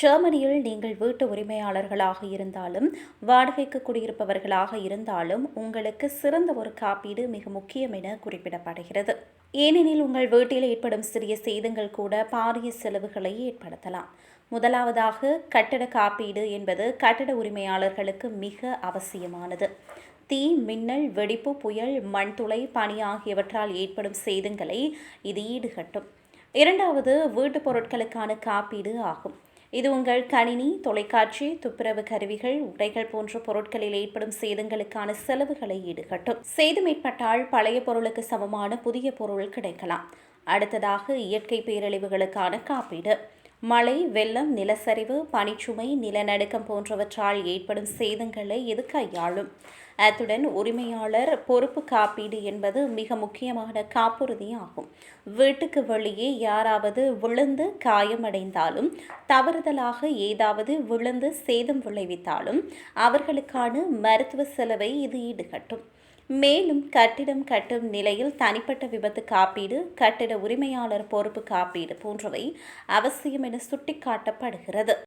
ஜெர்மனியில் நீங்கள் வீட்டு உரிமையாளர்களாக இருந்தாலும் வாடகைக்கு குடியிருப்பவர்களாக இருந்தாலும் உங்களுக்கு சிறந்த ஒரு காப்பீடு மிக முக்கியம் என குறிப்பிடப்படுகிறது. ஏனெனில் உங்கள் வீட்டில் ஏற்படும் சிறிய சேதங்கள் கூட பாரிய செலவுகளை ஏற்படுத்தலாம். முதலாவதாக கட்டட காப்பீடு என்பது கட்டட உரிமையாளர்களுக்கு மிக அவசியமானது. தீ மின்னல் வெடிப்பு புயல் மண்துளை பனி ஆகியவற்றால் ஏற்படும் சேதங்களை இது ஈடுகட்டும். இரண்டாவது வீட்டுப் பொருட்களுக்கான காப்பீடு ஆகும். இது உங்கள் கணினி தொலைக்காட்சி துப்புரவு கருவிகள் உடைகள் போன்ற பொருட்களில் ஏற்படும் சேதங்களுக்கான செலவுகளை ஈடுகட்டும். சேதம் ஏற்பட்டால் பழைய பொருளுக்கு சமமான புதிய பொருள் கிடைக்கலாம். அடுத்ததாக இயற்கை பேரழிவுகளுக்கான காப்பீடு. மழை வெள்ளம் நிலச்சரிவு பனிச்சுமை நிலநடுக்கம் போன்றவற்றால் ஏற்படும் சேதங்களை இது கையாளும் அத்துடன் உரிமையாளர் பொறுப்பு காப்பீடு என்பது மிக முக்கியமான காப்புறுதியாகும். வீட்டுக்கு வெளியே யாராவது விழுந்து காயமடைந்தாலும் தவறுதலாக ஏதாவது விழுந்து சேதம் விளைவித்தாலும் அவர்களுக்கான மருத்துவ செலவை இது ஈடுகட்டும். மேலும் கட்டிடம் கட்டும் நிலையில் தனிப்பட்ட விபத்து காப்பீடு கட்டிட உரிமையாளர் பொறுப்பு காப்பீடு போன்றவை அவசியம் என சுட்டிக்காட்டப்படுகிறது.